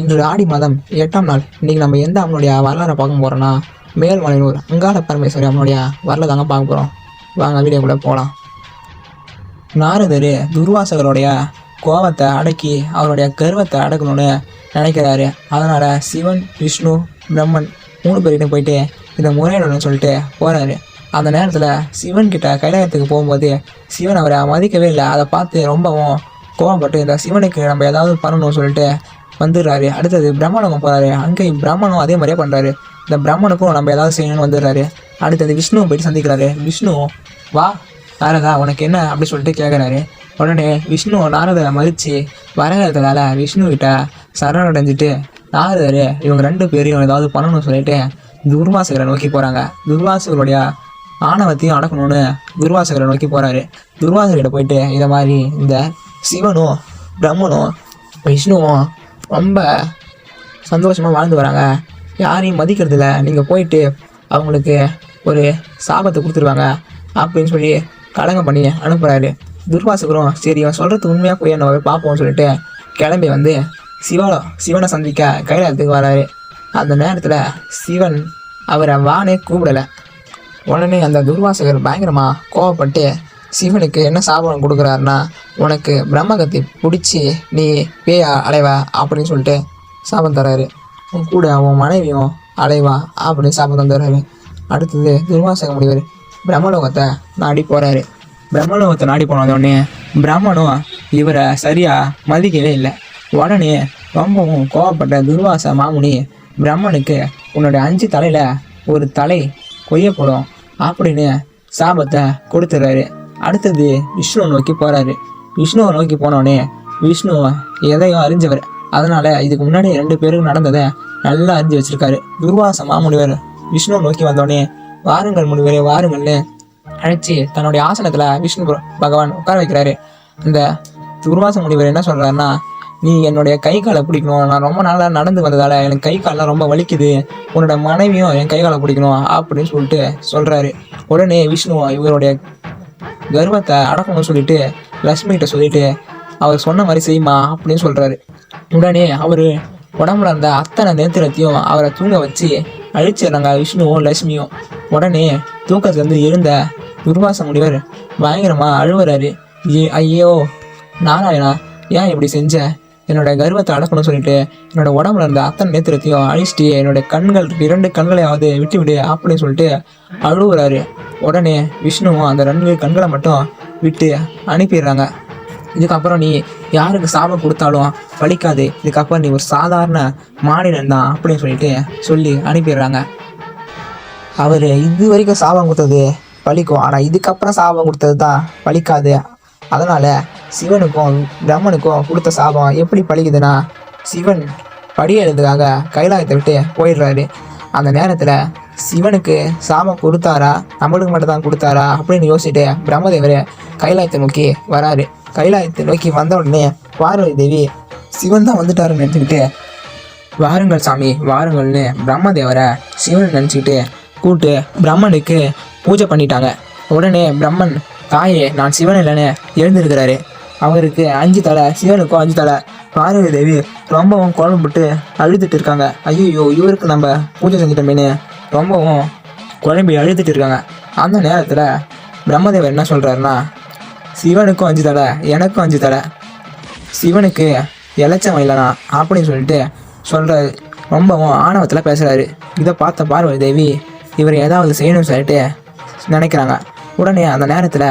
இன்று ஆடி மாதம் எட்டாம் நாள். இன்றைக்கி நம்ம எந்த அவனுடைய வரலாறை பார்க்க போகிறோன்னா மேல்மலையூர் அங்காள பரமேஸ்வரி அவனுடைய வரலாறு தாங்க பார்க்க போகிறோம் வாங்க வீடியோக்குள்ளே போகலாம் நாரதர் துர்வாசகருடைய கோபத்தை அடக்கி அவருடைய கர்வத்தை அடக்கணும்னு நினைக்கிறாரு. அதனால் சிவன் விஷ்ணு பிரம்மன் மூணு பேர்கிட்ட போயிட்டு இதை முறையிடணும்னு சொல்லிட்டு போகிறாரு அந்த நேரத்தில் சிவன் கிட்ட கைலாயத்துக்கு போகும்போது சிவன் அவரை மதிக்கவே இல்லை. அதை பார்த்து ரொம்பவும் கோவப்பட்டு இந்த சிவனுக்கு நம்ம ஏதாவது பண்ணணும்னு சொல்லிட்டு வந்துடுறாரு. அடுத்தது பிரம்மணம் போகிறாரு அங்கே பிரம்மனும் அதே மாதிரியே பண்ணுறாரு இந்த பிரம்மனுக்கும் நம்ம ஏதாவது செய்யணும்னு வந்துடுறாரு. அடுத்தது விஷ்ணுவை போயிட்டு சந்திக்கிறாரு. விஷ்ணு வா நாரதா உனக்கு என்ன அப்படி சொல்லிட்டு கேட்குறாரு உடனே விஷ்ணு நாரதரை மதித்து வரகிறதுனால விஷ்ணுக்கிட்ட சரணடைஞ்சிட்டு நாரதர் இவங்க ரெண்டு பேரையும் ஏதாவது பண்ணணும்னு சொல்லிட்டு துர்வாசகரை நோக்கி போகிறாங்க துர்வாசகருடைய ஆணவத்தையும் அடக்கணும்னு துர்வாசகரை நோக்கி போகிறாரு துர்வாசகர்கிட்ட போயிட்டு இதை மாதிரி இந்த சிவனும் பிரம்மனும் விஷ்ணுவும் ரொம்ப சந்தோஷமாக வாழ்ந்து வராங்க. யாரையும் மதிக்கிறதில்ல. நீங்கள் போயிட்டு அவங்களுக்கு ஒரு சாபத்தை கொடுத்துருவாங்க அப்படின்னு சொல்லி கடங்க பண்ணி அனுப்புகிறாரு துர்வாசகரும் சரி இவன் சொல்கிறது உண்மையாக போய் நம்ம பார்ப்போம்னு சொல்லிட்டு கிளம்பி வந்து சிவனை சிவனை சந்திக்க கைலாயத்துக்கு வராரு. அந்த நேரத்தில் சிவன் அவரை வானே கூப்பிடலை. உடனே அந்த துர்வாசகர் பயங்கரமாக கோவப்பட்டு சிவனுக்கு என்ன சாபம் கொடுக்குறாருன்னா உனக்கு பிரம்மகத்தை பிடிச்சி நீ பேயா அலைவ? அப்படின்னு சொல்லிட்டு சாபம் தராரு. உன் கூட உன் மனைவியும் அலைவா? அப்படின்னு சாபம் தந்துடுறாரு. அடுத்தது துர்வாசக முடிவர். பிரம்மலோகத்தை நாடி போகிறாரு பிரம்மலோகத்தை நாடி போனதோடனே பிரம்மனும் இவரை சரியாக மதிக்கவே இல்லை. உடனே ரொம்பவும் கோவப்பட்ட துர்வாச மாமுனி பிரம்மனுக்கு உன்னோட அஞ்சு தலையில் ஒரு தலை கொய்யப்படும் அப்படின்னு சாபத்தை கொடுத்துட்றாரு. அடுத்தது விஷ்ணுவை நோக்கி போகிறாரு விஷ்ணுவை நோக்கி போனோடனே விஷ்ணு எதையும் அறிஞ்சவர். அதனால் இதுக்கு முன்னாடி ரெண்டு பேருக்கும் நடந்ததை நல்லா அறிஞ்சு வச்சுருக்காரு. துர்வாச மாமுனிவர் விஷ்ணுவை நோக்கி வந்தோடனே வாருங்கள் முனிவரே வாருங்கள்னு அழைச்சி தன்னுடைய ஆசனத்தில் விஷ்ணு பகவான் உட்கார வைக்கிறாரு. அந்த துர்வாச முனிவர் என்ன சொல்கிறாருன்னா நீ என்னுடைய கை காலை பிடிக்கணும். நான் ரொம்ப நாளாக நடந்து வந்ததால் எனக்கு கை காலெலாம் ரொம்ப வலிக்குது. உன்னோட மனைவியும் என் கை காலை பிடிக்கணும். அப்படின்னு சொல்லிட்டு சொல்கிறாரு உடனே விஷ்ணு இவருடைய கர்வத்தை அடக்கணும்னு சொல்லிட்டு லக்ஷ்மிகிட்ட சொல்லிட்டு அவர் சொன்ன மாதிரி செய்யுமா? அப்படின்னு சொல்கிறாரு உடனே அவர் உடம்புல இருந்த அத்தனை நேத்திரத்தையும் அவரை தூங்க வச்சு அழிச்சிடுறாங்க விஷ்ணுவும் லக்ஷ்மியும் உடனே தூக்கத்துலேருந்து எழுந்த துர்வாச முனிவர் பயங்கரமாக அழுவுறாரு. ஏ ஐயோ நாராயணா ஏன் இப்படி செஞ்ச? என்னோட கர்வத்தை அடக்கணும்னு சொல்லிட்டு என்னோட உடம்புல இருந்த அத்தனை நேத்திரத்தையும் அழிச்சிட்டு என்னோட கண்கள் இரண்டு கண்களையாவது விட்டு விடு அப்படின்னு சொல்லிட்டு அழுவுறாரு. உடனே விஷ்ணுவும் அந்த ரெண்டு கண்களை மட்டும் விட்டு அனுப்பிடுறாங்க. இதுக்கப்புறம் நீ யாருக்கு சாபம் கொடுத்தாலும் பலிக்காது இதுக்கப்புறம் நீ ஒரு சாதாரண மாநிலம் தான் அப்படின்னு சொல்லிட்டு சொல்லி அனுப்பிடுறாங்க. அவர் இது வரைக்கும் சாபம் கொடுத்தது பலிக்கும் ஆனால் இதுக்கப்புறம் சாபம் கொடுத்தது தான் பலிக்காது அதனால் சிவனுக்கும் பிரம்மனுக்கும் கொடுத்த சாபம் எப்படி பலிக்குதுன்னா சிவன் படியேறதுக்காக கைலாயத்தை விட்டு போயிடுறாரு. அந்த நேரத்தில் சிவனுக்கு சாபம் கொடுத்தாரா? நம்மளுக்கு மட்டும் தான் கொடுத்தாரா? அப்படின்னு யோசிச்சுட்டு பிரம்மதேவர் கைலாயத்தை நோக்கி வராரு. கைலாயத்தை நோக்கி வந்த உடனே பார்வதி தேவி சிவன் தான் வந்துட்டாருன்னு நினச்சிக்கிட்டு வாருங்கள் சாமி வாருங்கள்னு பிரம்மதேவரை சிவன் நினச்சிக்கிட்டு கூப்பிட்டு பிரம்மனுக்கு பூஜை பண்ணிட்டாங்க. உடனே பிரம்மன் தாயே நான் சிவன் இல்லைன்னு எழுந்திருக்கிறாரு. அவருக்கு அஞ்சு தலை சிவனுக்கும் அஞ்சு தலை. பார்வதி தேவி ரொம்பவும் குழம்புட்டு அழுதுட்டு இருக்காங்க. ஐயோ இவருக்கு நம்ம பூஜை செஞ்சிட்டோமேனு ரொம்பவும் குழம்பி அழுதுட்டு இருக்காங்க. அந்த நேரத்தில் பிரம்மதேவர் என்ன சொல்கிறாருன்னா சிவனுக்கும் அஞ்சு தலை எனக்கும் அஞ்சு தலை. சிவனுக்கு இளைச்சம் இல்லைனா அப்படின்னு சொல்லிட்டு சொல்கிறாரு ரொம்பவும் ஆணவத்தில் பேசுகிறாரு இதை பார்த்த பார்வதி தேவி இவர் ஏதாவது செய்யணும்னு சொல்லிட்டு நினைக்கிறாங்க. உடனே அந்த நேரத்தில்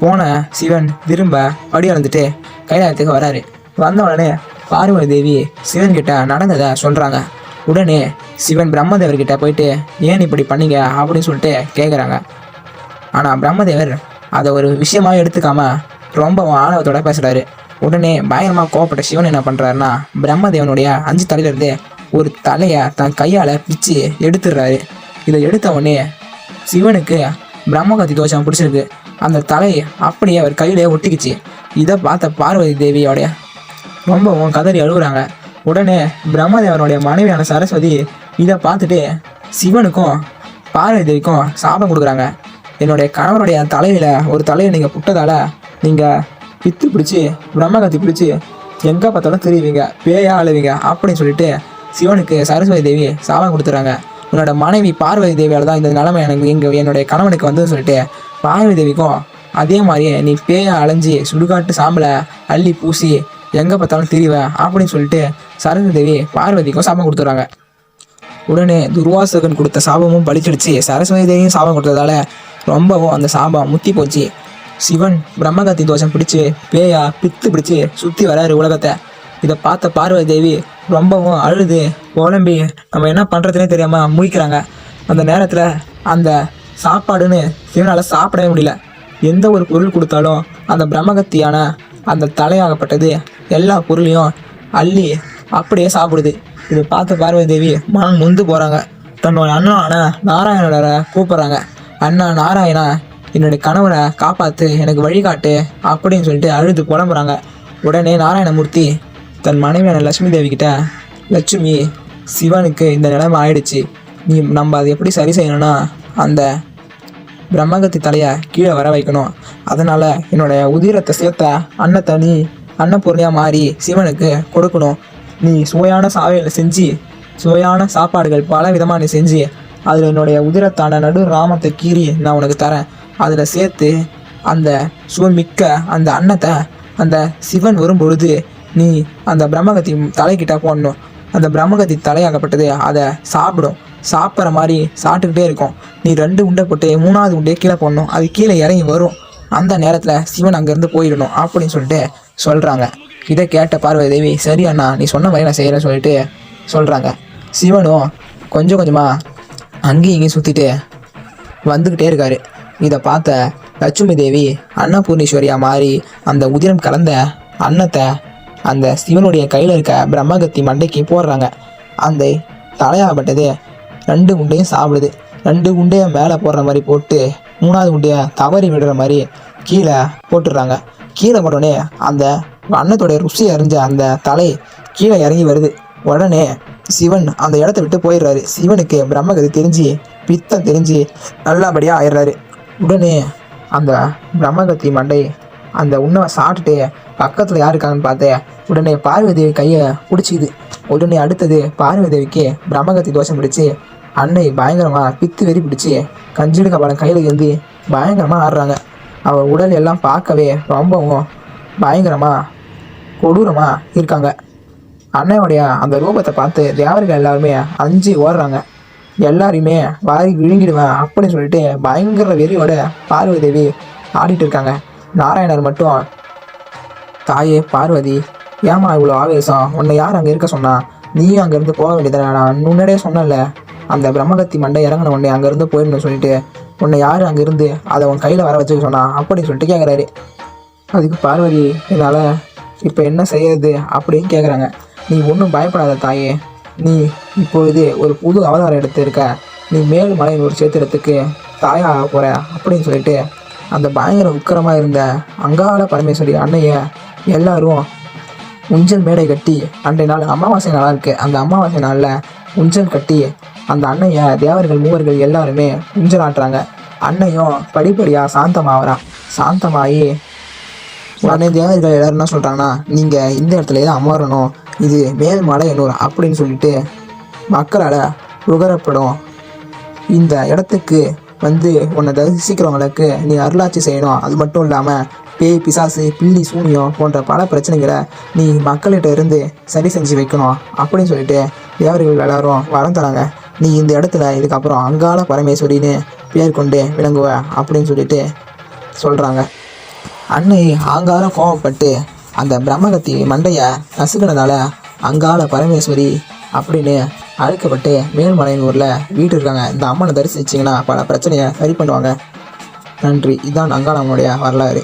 போன சிவன் திரும்ப படி அளந்துட்டு கைலாயத்துக்கு வராரு. வந்த உடனே பார்வதி தேவி சிவன் கிட்ட நடந்ததை சொல்கிறாங்க உடனே சிவன் பிரம்மதேவர்கிட்ட போயிட்டு ஏன் இப்படி பண்ணீங்க? அப்படின்னு சொல்லிட்டு கேட்குறாங்க ஆனால் பிரம்மதேவர் அதை ஒரு விஷயமாக எடுத்துக்காம ரொம்பவும் ஆணவத்தோட பேசுகிறாரு உடனே பயங்கரமாக கோவப்பட்ட சிவன் என்ன பண்ணுறாருன்னா பிரம்மதேவனுடைய அஞ்சு தலையிலிருந்து ஒரு தலையை தன் கையால் பிச்சு எடுத்துடுறாரு. இதை எடுத்த உடனே சிவனுக்கு பிரம்மகத்தி தோஷம் பிடிச்சிருக்கு. அந்த தலை அப்படியே அவர் கையிலே ஒட்டிக்கிச்சு. இதை பார்த்த பார்வதி தேவியோடைய ரொம்பவும் கதறி அழுகுறாங்க. உடனே பிரம்மதேவனுடைய மனைவியான சரஸ்வதி இதை பார்த்துட்டு சிவனுக்கும் பார்வதி தேவிக்கும் சாபம் கொடுக்குறாங்க. என்னுடைய கணவருடைய தலையில் ஒரு தலையை நீங்கள் புட்டதால நீங்கள் பித்து பிடிச்சி பிரம்மகத்தி பிடிச்சி எங்கே பார்த்தாலும் தெரியுவீங்க பேயா அழுவீங்க அப்படின்னு சொல்லிட்டு சிவனுக்கு சரஸ்வதி தேவி சாபம் கொடுத்துறாங்க. உன்னோட மனைவி பார்வதி தேவியால் தான் இந்த நிலைமை எனக்கு இங்கே என்னுடைய கணவனுக்கு வந்து சொல்லிட்டு பார்வதி தேவிக்கும் அதே மாதிரியே நீ பேயா அலைஞ்சி சுடுகாட்டு சாம்பலை அள்ளி பூசி எங்கே பார்த்தாலும் திரிவ அப்படின்னு சொல்லிட்டு சரஸ்வதி தேவி பார்வதிக்கும் சாபம் கொடுத்துறாங்க உடனே துர்வாசகன் கொடுத்த சாபமும் பலிச்சிடுச்சு. சரஸ்வதி தேவியும் சாபம் கொடுத்ததால ரொம்பவும் அந்த சாபம் முத்தி போச்சு. சிவன் பிரம்மகத்தி தோஷம் பிடிச்சு பேயா பித்து பிடிச்சு சுற்றி வராரு உலகத்தை. இதை பார்த்த பார்வதி தேவி ரொம்பவும் அழுது குழம்பி நம்ம என்ன பண்ணுறதுனே தெரியாமல் முழிக்கிறாங்க. அந்த நேரத்தில் அந்த சாப்பாடுன்னு சிவனால் சாப்பிடவே முடியல. எந்த ஒரு பொருள் கொடுத்தாலும் அந்த பிரம்மகத்தியான அந்த தலையாகப்பட்டது எல்லா பொருளையும் அள்ளி அப்படியே சாப்பிடுது. இதை பார்த்த பார்வதி தேவி மனம் முந்து போகிறாங்க தன்னோட அண்ணனான நாராயணோட கூப்பிட்றாங்க. அண்ணா நாராயணா என்னுடைய கணவனை காப்பாற்று எனக்கு வழிகாட்டு அப்படின்னு சொல்லிட்டு அழுது புலம்புறாங்க. உடனே நாராயணமூர்த்தி தன் மனைவியான லட்சுமி தேவி கிட்ட லட்சுமி சிவனுக்கு இந்த நிலைமை ஆயிடுச்சு. நீ நம்ம அதை எப்படி சரி செய்யணும்னா அந்த பிரம்மகத்தி தலையை கீழே வர வைக்கணும். அதனால் என்னுடைய உதிரத்தை சேர்த்த அன்னத்தை நீ அன்னப்பொருளையாக மாறி சிவனுக்கு கொடுக்கணும். நீ சுவையான சாவையில் செஞ்சு சுவையான சாப்பாடுகள் பல விதமாக நீ செஞ்சு அதில் என்னுடைய உதிரத்தான நடு ராமத்தை கீறி நான் உனக்கு தரேன். அதில் சேர்த்து அந்த சுவமிக்க அந்த அன்னத்தை அந்த சிவன் வரும் பொழுது நீ அந்த பிரம்மகத்தி தலைக்கிட்ட போடணும். அந்த பிரம்மகத்தி தலையாகப்பட்டது அதை சாப்பிடும். சாப்பிட்ற மாதிரி சாப்பிட்டுக்கிட்டே இருக்கும். நீ ரெண்டு உண்டை போட்டு மூணாவது உண்டையை கீழே போடணும். அது கீழே இறங்கி வரும். அந்த நேரத்தில் சிவன் அங்கேருந்து போயிடணும் அப்படின்னு சொல்லிட்டு சொல்கிறாங்க இதை கேட்ட பார்வதி தேவி சரி அண்ணா நீ சொன்ன மாதிரி நான் செய்கிறேன்னு சொல்லிட்டு சொல்கிறாங்க சிவனும் கொஞ்சம் கொஞ்சமாக அங்கேயும் இங்கேயும் சுற்றிட்டு வந்துக்கிட்டே இருக்காரு. இதை பார்த்த லட்சுமி தேவி அன்னபூர்ணீஸ்வரியா மாறி அந்த உதிரம் கலந்த அன்னத்தை அந்த சிவனுடைய கையில் இருக்க பிரம்மகத்தி மண்டைக்கு போடுறாங்க. அந்த தலையாகப்பட்டது ரெண்டு குண்டையும் சாப்பிடுது. ரெண்டு குண்டையும் மேலே போடுற மாதிரி போட்டு மூணாவது குண்டையை தவறி விடுற மாதிரி கீழே போட்டுடுறாங்க. கீழே போட்டோடனே அந்த அன்னத்தோடைய ருசி அறிஞ்ச அந்த தலை கீழே இறங்கி வருது. உடனே சிவன் அந்த இடத்த விட்டு போயிடுறாரு. சிவனுக்கு பிரம்மகதி தெரிஞ்சு பித்தம் தெரிஞ்சு நல்லபடியாக ஆயிடுறாரு. உடனே அந்த பிரம்மகத்தி மண்டை அந்த உண்ணவை சாப்பிட்டுட்டு பக்கத்தில் யார் இருக்காங்கன்னு பார்த்தேன் உடனே பார்வதி தேவி கையை பிடிச்சிக்குது. உடனே அடுத்தது பார்வதி தேவிக்கு பிரம்மகத்தி தோஷம் பிடிச்சி அன்னை பயங்கரமாக பித்து வெறி பிடிச்சி கஞ்சிடுக்க படம் கையில் இருந்து பயங்கரமாக ஆடுறாங்க. அவள் உடல் எல்லாம் பார்க்கவே ரொம்பவும் பயங்கரமாக கொடூரமாக இருக்காங்க. அன்னையோடைய அந்த ரூபத்தை பார்த்து தேவர்கள் எல்லாருமே அஞ்சு ஓடுறாங்க. எல்லாரையுமே வாரி விழுங்கிடுவேன் அப்படின்னு சொல்லிட்டு பயங்கர வெறியோட பார்வதி தேவி ஆடிட்டு இருக்காங்க. நாராயணர் மட்டும் தாயே பார்வதி ஏமா இவ்வளோ ஆவேசம்? உன்னை யார் அங்கே இருக்க சொன்னா? நீயும் அங்கேருந்து போக வேண்டியதானே நான் முன்னாடியே சொன்னேன்ல. அந்த பிரம்மகத்தி மண்டை இறங்கின உடனே அங்கேருந்து போயிடணும் சொல்லிட்டு உன்னை யார் அங்கேருந்து அதை உன் கையில் வர வச்சுக்க சொன்னா? அப்படின்னு சொல்லிட்டு கேட்குறாரு அதுக்கு பார்வதி என்னால் இப்போ என்ன செய்யறது அப்படின்னு கேட்குறாங்க நீ ஒன்றும் பயப்படாத தாயே. நீ இப்பொழுது ஒரு புது அவதாரம் எடுத்து இருக்க. நீ மேல் மலையின் சேத்திரத்துக்கு தாயாக போகிற அப்படின்னு சொல்லிட்டு அந்த பயங்கர உக்கிரமாக இருந்த அங்காள பரமேஸ்வரி அன்னைய எல்லாரும் உஞ்சல் மேடை கட்டி அன்றைய நாள் அமாவாசை நாளாக இருக்குது அந்த அமாவாசை நாளில் உஞ்சல் கட்டி அந்த அன்னைய தேவர்கள் மூவர்கள் எல்லாருமே குஞ்சலாட்டுறாங்க. ஆட்டுறாங்க அன்னையும் படிப்படியாக சாந்தமாகறான் சாந்தமாகி உடனே தேவர்கள் எல்லாரும் என்ன சொல்கிறாங்கன்னா நீங்கள் இந்த இடத்துல தான் அமரணும்? இது மேல் மலையனூர் அப்படின்னு சொல்லிட்டு மக்களால் உகரப்படும். இந்த இடத்துக்கு வந்து உன்னை தரிசிக்கிறவங்களுக்கு நீ அருளாட்சி செய்யணும். அது மட்டும் இல்லாமல் பேய் பிசாசு பில்லி சூனியம் போன்ற பல பிரச்சனைகளை நீ மக்கள்கிட்ட இருந்து சரி செஞ்சு வைக்கணும் அப்படின்னு சொல்லிட்டு தேவர்கள் எல்லாரும் வரம் தராங்க. நீ இந்த இடத்துல இதுக்கப்புறம் அங்காள பரமேஸ்வரின்னு பேர் கொண்டு விளங்குவ அப்படின்னு சொல்லிட்டு சொல்கிறாங்க அன்னை ஆங்காரம் கோவப்பட்டு அந்த பிரம்மகத்தி மண்டையை நசுக்கினதால அங்காள பரமேஸ்வரி அப்படின்னு அழைக்கப்பட்டு மேல்மலையனூரில் வீடு இருக்காங்க இந்த அம்மனை தரிசிச்சிங்கன்னா பல பிரச்சனையை சரி பண்ணுவாங்க. நன்றி. இதுதான் அங்காளம்மனுடைய வரலாறு.